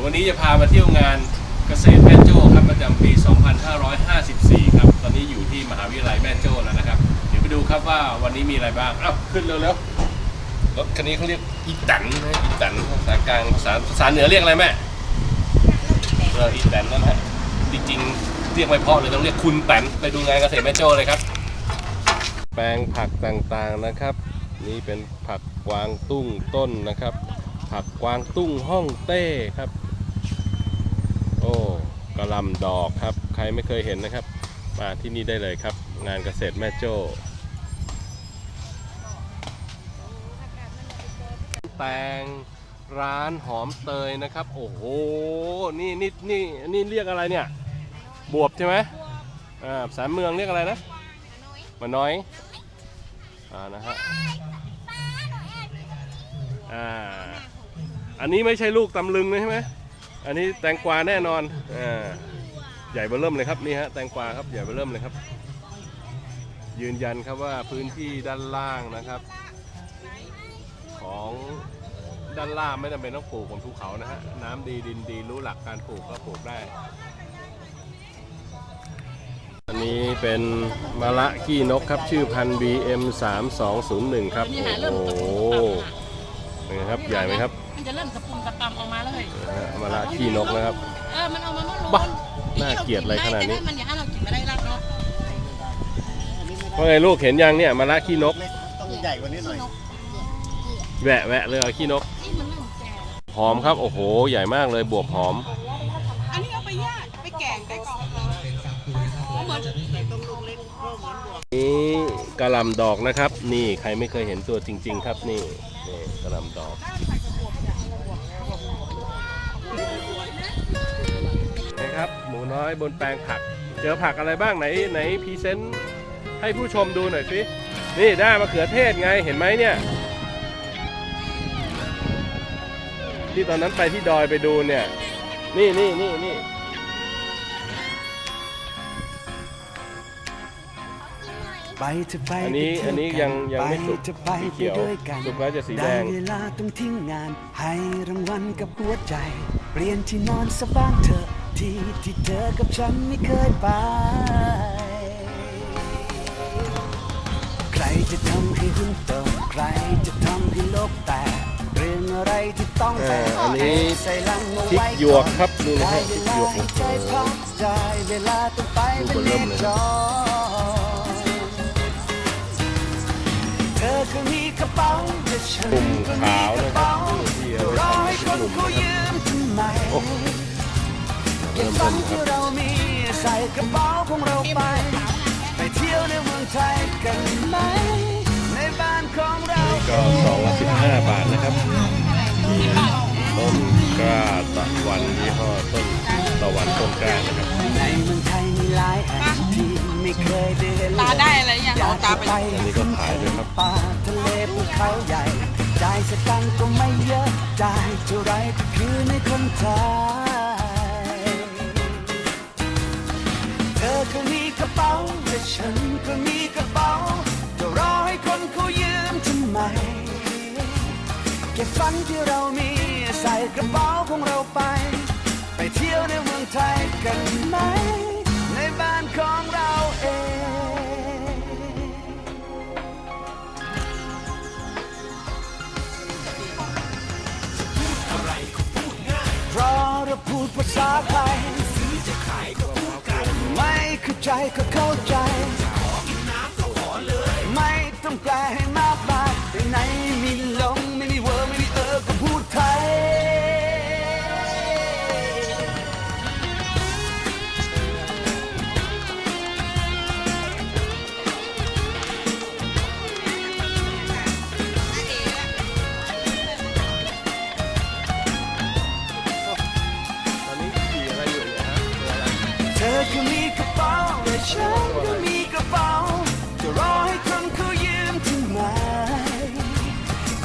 ยววันนี้จะพามาเที่ยวงานเกษตรแม่โจ้ครับประจำปี 2554 ครับ ตอนนี้อยู่ที่มหาวิทยาลัยแม่โจ้แล้วนะครับ เดี๋ยวไปดูครับว่าวันนี้มีอะไรบ้างอ้าวขึ้นเร็วๆรถคันนี้เขาเรียกอีแตันนะอีแตันภาษากลางภาษาภาษาเหนือเรียกอะไรแม่เอออีแตนนั่นฮะจริงๆ เรียกไม่เพราะเลยต้องเรียกคุณแตนไปดูงานเกษตรแม่โจ้เลยครับ แปลงผักต่างๆนะครับ นี่เป็นผักกวางตุ้งต้นนะครับผักกวางตุ้งห้องเต้ครับ ระลำดอกครับ ใครไม่เคยเห็นนะครับ มาที่นี่ได้เลยครับ งานเกษตรแม่โจ้แตงร้านหอมเตยนะครับ โอ้โห นี่นี่นี่นี่เรียกอะไรเนี่ย บวบใช่ไหมอ่าภาษาเมืองเรียกอะไรนะมาน้อย อ่านะฮะ อ่า อันนี้ไม่ใช่ลูกตำลึงเลยใช่ไหม อันนี้แตงกวาแน่นอนอ่าใหญ่เบ้อเริ่มเลยครับนี่ฮะแตงกวาครับใหญ่เบ้อเริ่มเลยครับ ยืนยันครับว่าพื้นที่ด้านล่างนะครับ ของด้านล่างไม่จำเป็นต้องปลูกบนภูเขานะฮะน้ำดีดินดีรู้หลักการปลูกก็ปลูกได้ อันนี้เป็นมะละขี้นกครับชื่อพันธุ์ BM 3 2 0 1ครับนี่หาโอ้โหตะปุ่มตะปุ่มเป็นไงครับใหญ่ไหมครับ จะเริ่มตะปุ่มตะปำออกมาเลยนะฮะมะละขี้นกนะครับ เออมันเอามาเมื่อโลบ้าน่าเกลียดอะไรขนาดนี้ แต่มันอย่าให้เรากินไม่ได้รักเนาะว่าไงลูกเห็นยังเนี่ยมะละขี้นก ต้องใหญ่กว่านี้หน่อย แหวะแหวะเลยเอาขี้นก นี่มันเริ่มแก่แล้วหอมครับ โอ้โห ใหญ่มากเลยบวบหอม อันนี้เอาไปย่างไปแกงได้ก่อนเหมือนนี่กระหลำดอกนะครับ นี่ใครไม่เคยเห็นตัวจริง ๆ ครับนี่นี่กระหลำดอก นะครับ หมูน้อยบนแปลงผัก เจอผักอะไรบ้างไหนไหนพรีเซนต์ให้ผู้ชมดูหน่อยสินี่ได้มะเขือเทศไงเห็นไหมเนี่ย ที่ตอนนั้นไปที่ดอยไปดูเนี่ย นี่นี่นี่นี่ไปจะไปอันนี้อันนี้ยังยังไม่สุกจะไปสีเขียวด้วยกันสุกแล้วจะสีแดงเวลาต้องทิ้งงาน ให้รางวัลกับหัวใจ เปลี่ยนที่นอนสบ้างเถอะ ที่ที่เธอกับฉันไม่เคยไป ใครจะทำให้หุ้นโตใครจะทำให้โลกแตกเรื่องอะไรที่ต้องเอ่แต่ออันนี้ใส่ลังเอาพริกไว้หยวกก่อนครับดูนะได้ฮะพเวริกลาหยวกให้ใจพักใจเวลาต้องไปดูเป็นเบอร์เริ่มเลยเนจรเธอก็มีกระเป๋าแต่ฉันปุ่มก็มีขาวกระนะครับเป๋าที่เอารอไว้ให้ทำคเป็นนกลุ่มเขานะครับยืมทำไม โอ้ เก็บเริ่มฝัเริ่นมคที่รับเรามีใส่กระเป๋าของเราไป ไปเที่ยวในเมืองไทยกันไหมในบ้านของเราก็สองละสิบห้าบาทนะครับต้นกล้าตะวันยี่ห้อต้นตะวันต้นกล้านะครับในเมืองไทยมีหลายแห่งที่ไม่เคยได้เห็นตาได้อะไรอย่างอยาเอากตาจะไปไปอันนี้ก็ขายด้วยครับป่าทะเลภูเขาใหญ่จ่ายสตังค์ก็ไม่เยอะจ่ายเท่าไรก็คือในคนไทย อก็มีกระเป๋าและฉันก็มีกระเป๋าจะรอให้คนเขายืมทำไมเก็บฝันที่เรามีใส่กระเป๋าของเราไป ไปเที่ยวในเมืองไทยกันไหม ในบ้านของเราเองเพราะเราพูดภาษาไทย ไม่เข้าใจก็เข้าใจขอกินน้ำก็ขอเลยไม่ต้องแปล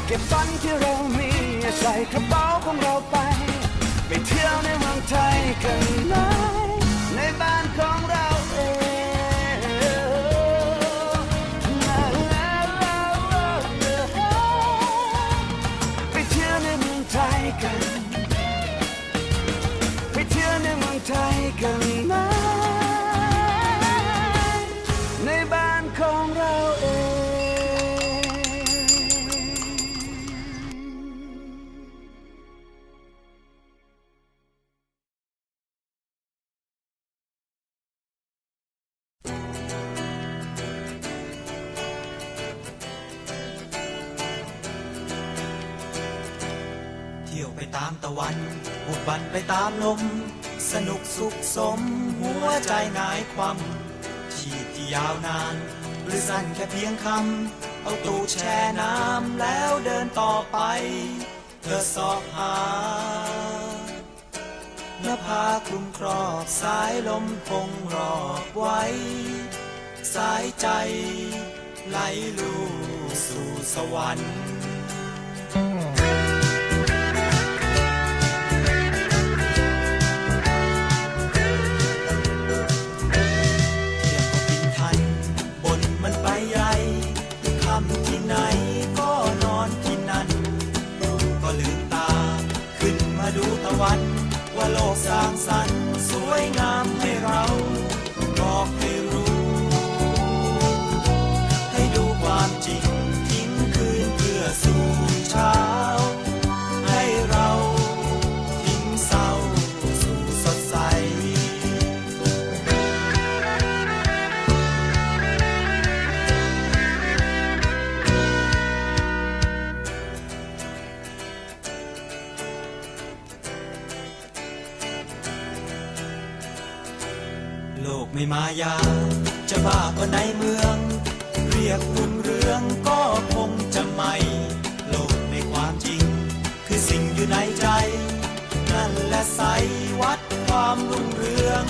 เก็บฝันที่เรามีใส่กระเป๋าของเราไป ไปเที่ยวในเมืองไทยกันไหมในบ้านของเราเองไปเที่ยวในเมืองไทยกันกันไหมใน ที่ยวไปตามตะวันบุกบันไปตามลม สนุกสุขสม หัวใจหงายความชีพที่ยาวนาน หรือสั้นแค่เพียงคำ เอาตูดแช่น้ำแล้วเดินต่อไป เธอสอบหาน้าผาคลุมครอบสายลมคงรอบไว้ สายใจไหลลู่สู่สวรรค์ วันว่าโลกสร้างสรรค์สวยงามให้เราบอกให้ โลกไม่มายา จะบ้าก็ในเมือง เรียกรุ่งเรืองก็คงจะไม่ โลกในความจริง คือสิ่งอยู่ในใจ นั่นแหละใสวัดความรุ่งเรือง